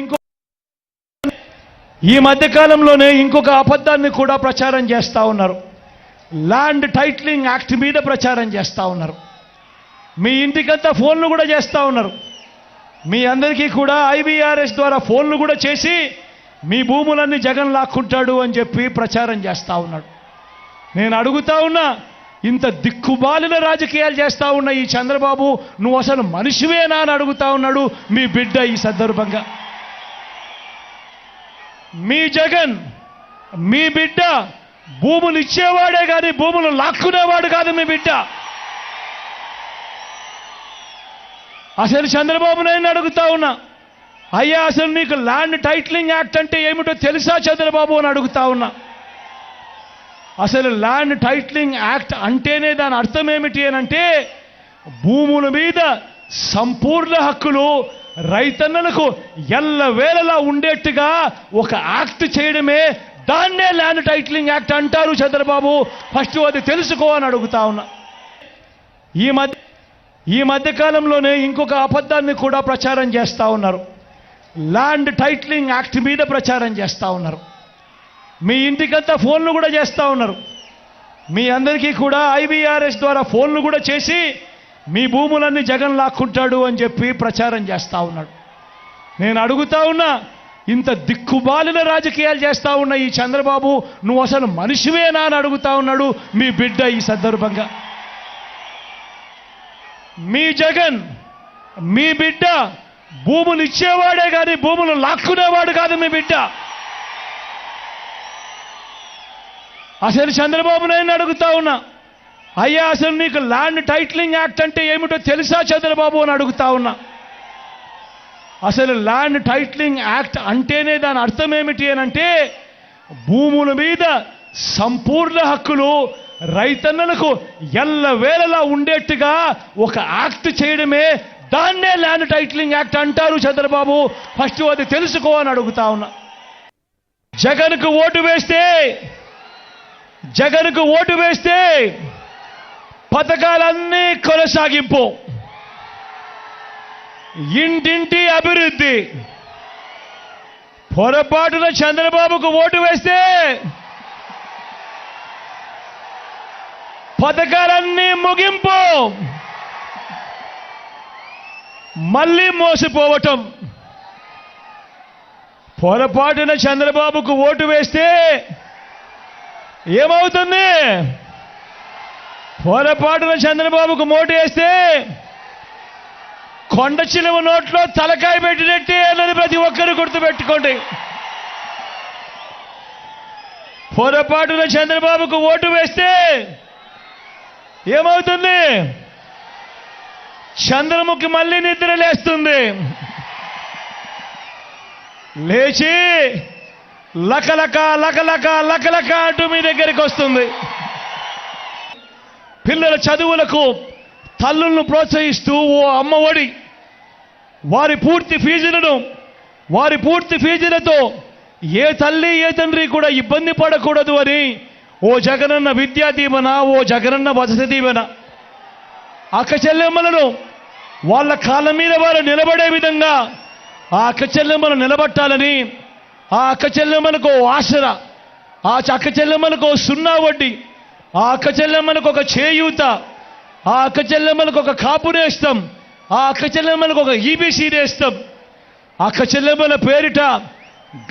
ఇంకో ఈ మధ్యకాలంలోనే ఇంకొక అబద్ధాన్ని కూడా ప్రచారం చేస్తూ ఉన్నారు. ల్యాండ్ టైట్లింగ్ యాక్ట్ మీద ప్రచారం చేస్తూ ఉన్నారు. మీ ఇంటికంతా ఫోన్లు కూడా చేస్తూ ఉన్నారు. మీ అందరికీ కూడా ఐబీఆర్ఎస్ ద్వారా ఫోన్లు కూడా చేసి మీ భూములన్నీ జగన్ లాక్కుంటాడు అని చెప్పి ప్రచారం చేస్తూ ఉన్నాడు. నేను అడుగుతా ఉన్నా ఇంత దిక్కుబాలిన రాజకీయాలు చేస్తా ఉన్న ఈ చంద్రబాబు నువ్వు అసలు మనిషివేనా అని అడుగుతా ఉన్నాడు మీ బిడ్డ ఈ సందర్భంగా. మీ జగన్ మీ బిడ్డ భూములు ఇచ్చేవాడే కానీ భూములు లాక్కునేవాడు కాదు మీ బిడ్డ. అసలు చంద్రబాబు నాయుడు అడుగుతా ఉన్నా అయ్యా అసలు నీకు ల్యాండ్ టైట్లింగ్ యాక్ట్ అంటే ఏమిటో తెలుసా చంద్రబాబు అని అడుగుతా ఉన్నా. అసలు ల్యాండ్ టైట్లింగ్ యాక్ట్ అంటేనే దాని అర్థం ఏమిటి అని అంటే భూముల మీద సంపూర్ణ హక్కులు రైతన్నలకు ఎల్లవేళలా ఉండేట్టుగా ఒక యాక్ట్ చేయడమే దాన్నే ల్యాండ్ టైట్లింగ్ యాక్ట్ అంటారు చంద్రబాబు. ఫస్ట్ అది తెలుసుకో అని అడుగుతా ఉన్నా. ఈ మధ్య ఈ మధ్య కాలంలోనే ఇంకొక అబద్ధాన్ని కూడా ప్రచారం చేస్తూ ఉన్నారు. ల్యాండ్ టైట్లింగ్ యాక్ట్ మీద ప్రచారం చేస్తూ ఉన్నారు. మీ ఇంటికంతా ఫోన్లు కూడా చేస్తూ ఉన్నారు. మీ అందరికీ కూడా ఐవీఆర్ఎస్ ద్వారా ఫోన్లు కూడా చేసి మీ భూములన్నీ జగన్ లాక్కుంటాడు అని చెప్పి ప్రచారం చేస్తూ ఉన్నాడు. నేను అడుగుతా ఉన్నా ఇంత దిక్కుబాలిన రాజకీయాలు చేస్తూ ఉన్న ఈ చంద్రబాబు నువ్వు అసలు మనిషివేనా అని అడుగుతా ఉన్నాడు మీ బిడ్డ ఈ సందర్భంగా. మీ జగన్ మీ బిడ్డ భూములు ఇచ్చేవాడే కానీ భూములు లాక్కునేవాడు కాదు మీ బిడ్డ. అసలు చంద్రబాబు నాయుడు అడుగుతా ఉన్నా అయ్యా అసలు నీకు ల్యాండ్ టైట్లింగ్ యాక్ట్ అంటే ఏమిటో తెలుసా చంద్రబాబు అని అడుగుతా ఉన్నా. అసలు ల్యాండ్ టైట్లింగ్ యాక్ట్ అంటేనే దాని అర్థం ఏమిటి అని అంటే భూముల మీద సంపూర్ణ హక్కులు రైతన్నలకు ఎల్లవేళలా ఉండేట్టుగా ఒక యాక్ట్ చేయడమే దాన్నే ల్యాండ్ టైట్లింగ్ యాక్ట్ అంటారు చంద్రబాబు. ఫస్ట్ అది తెలుసుకో అని అడుగుతా ఉన్నా. జగన్కు ఓటు వేస్తే జగన్కు ఓటు వేస్తే పథకాలన్నీ కొనసాగింపు. ఇంటింటి అభివృద్ధి. పొరపాటున చంద్రబాబుకు ఓటు వేస్తే పథకాలన్నీ ముగింపు. మళ్ళీ మోసపోవటం. పొరపాటున చంద్రబాబుకు ఓటు వేస్తే ఏమవుతుంది? పొరపాటున చంద్రబాబుకు మోటు వేస్తే కొండ చిలువ నోట్లో తలకాయ పెట్టినట్టే అన్నది ప్రతి ఒక్కరు గుర్తుపెట్టుకోండి. పొరపాటున చంద్రబాబుకు ఓటు వేస్తే ఏమవుతుంది? చంద్రముఖి మళ్ళీ నిద్ర లేస్తుంది. లేచి లకలక లకలక లకలక అంటూ మీ దగ్గరికి వస్తుంది. పిల్లల చదువులకు తల్లులను ప్రోత్సహిస్తూ ఓ అమ్మఒడి వారి పూర్తి ఫీజులను వారి పూర్తి ఫీజులతో ఏ తల్లి ఏ తండ్రి కూడా ఇబ్బంది పడకూడదు అని ఓ జగనన్న విద్యా దీవెన ఓ జగనన్న వసతి దీవెన. అక్క చెల్లెమ్మలను వాళ్ళ కాళ్ళ మీద వారు నిలబడే విధంగా ఆ అక్క చెల్లెమ్మలు నిలబట్టాలని ఆ అక్క చెల్లెమ్మలకు ఆసర ఆ అక్క చెల్లెమ్మలకు సున్నా వడ్డీ ఆ అక్కచెల్లెమ్మలకు ఒక చేయూత ఆ అక్కచెల్లెమ్మలకు ఒక కాపురేస్తాం ఆ అక్కచెల్లెమ్మలకు ఒక ఈబీసీ నేస్తాం అక్క పేరిట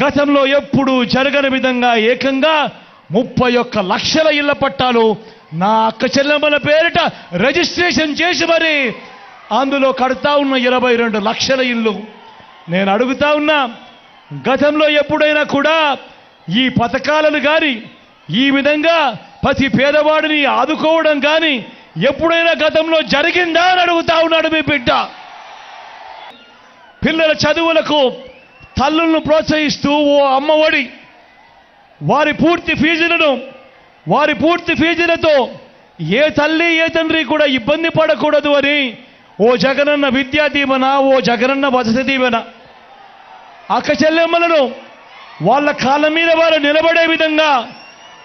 గతంలో ఎప్పుడూ జరగని విధంగా ఏకంగా ముప్పై ఒక్క లక్షల ఇళ్ళ పట్టాలు నా అక్క చెల్లెమ్మల పేరిట రిజిస్ట్రేషన్ చేసి మరి అందులో కడతా ఉన్న ఇరవై రెండు లక్షల ఇల్లు నేను అడుగుతా ఉన్నా గతంలో ఎప్పుడైనా కూడా ఈ పథకాలను కానీ ఈ విధంగా ప్రతి పేదవాడిని ఆదుకోవడం కానీ ఎప్పుడైనా గతంలో జరిగిందా అని అడుగుతా ఉన్నాడు మీ బిడ్డ. పిల్లల చదువులకు తల్లులను ప్రోత్సహిస్తూ ఓ అమ్మఒడి వారి పూర్తి ఫీజులను వారి పూర్తి ఫీజులతో ఏ తల్లి ఏ తండ్రి కూడా ఇబ్బంది పడకూడదు అని ఓ జగనన్న విద్యా దీవెన ఓ జగనన్న వసతి దీవెన. అక్క చెల్లెమ్మలను వాళ్ళ కాళ్ళ మీద వారు నిలబడే విధంగా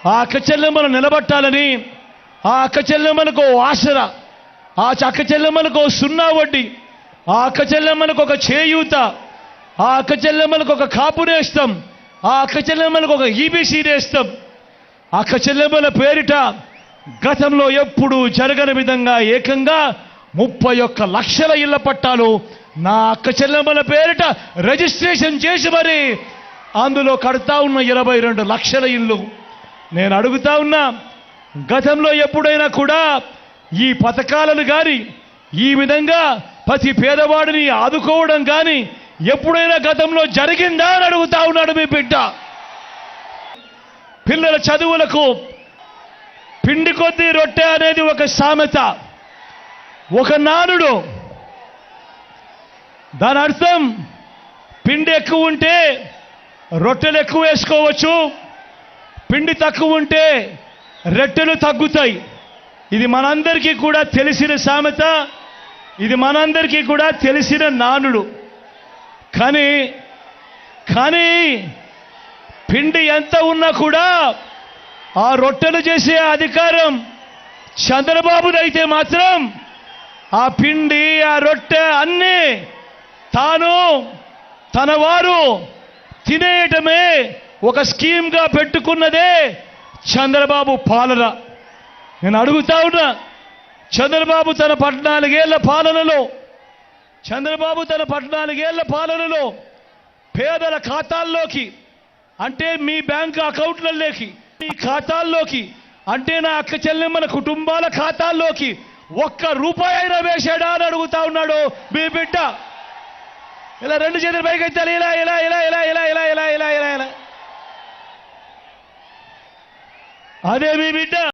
ఆ అక్క చెల్లెమ్మను నిలబట్టాలని ఆ అక్క చెల్లెమ్మలకు ఓ ఆసర ఆ అక్క చెల్లెమ్మలకు ఓ సున్నా వడ్డీ ఆ అక్క చెల్లెమ్మలకు ఒక చేయూత ఆ అక్క చెల్లెమ్మలకు ఒక కాపు నేస్తాం ఆ అక్క చెల్లెమ్మలకు ఒక ఈబీసీ నేస్తాం. అక్క చెల్లెమ్మల పేరిట గతంలో ఎప్పుడూ జరగని విధంగా ఏకంగా ముప్పై ఒక్క లక్షల ఇళ్ళ పట్టాలు నా అక్క చెల్లెమ్మల పేరిట రిజిస్ట్రేషన్ చేసి మరి అందులో కడతా ఉన్న ఇరవై రెండు లక్షల ఇల్లు. నేను అడుగుతా ఉన్నా గతంలో ఎప్పుడైనా కూడా ఈ పథకాలను కానీ ఈ విధంగా ప్రతి పేదవాడిని ఆదుకోవడం కానీ ఎప్పుడైనా గతంలో జరిగిందా అని అడుగుతా ఉన్నాడు మీ బిడ్డ. పిల్లల చదువులకు పిండి కొద్ది రొట్టె అనేది ఒక సామెత. ఒక నానుడు దాని అర్థం పిండి ఎక్కువ ఉంటే రొట్టెలు ఎక్కువ వేసుకోవచ్చు. పిండి తక్కువ ఉంటే రొట్టెలు తగ్గుతాయి. ఇది మనందరికీ కూడా తెలిసిన సామెత ఇది మనందరికీ కూడా తెలిసిన నానుడు. కానీ కానీ పిండి ఎంత ఉన్నా కూడా ఆ రొట్టెలు చేసే అధికారం చంద్రబాబుదైతే మాత్రం ఆ పిండి ఆ రొట్టె అన్నీ తాను తన వారు తినేయటమే ఒక స్కీమ్గా పెట్టుకున్నదే చంద్రబాబు పాలన. నేను అడుగుతా ఉన్నా చంద్రబాబు తన పద్నాలుగేళ్ళ పాలనలో చంద్రబాబు తన పద్నాలుగేళ్ళ పాలనలో పేదల ఖాతాల్లోకి అంటే మీ బ్యాంక్ అకౌంట్లలోకి మీ ఖాతాల్లోకి అంటే నా అక్క చెల్లెమ్మల కుటుంబాల ఖాతాల్లోకి ఒక్క రూపాయి అయినా వేశాడా అని అడుగుతా ఉన్నాడు మీ బిడ్డ. ఇలా రెండు చేతులు పైకి ఎత్తాలి ఇలా ఇలా ఇలా ఇలా ఇలా ఇలా ఇలా ఇలా ఇలా ఇలా. అదే మీ బిడ్డ.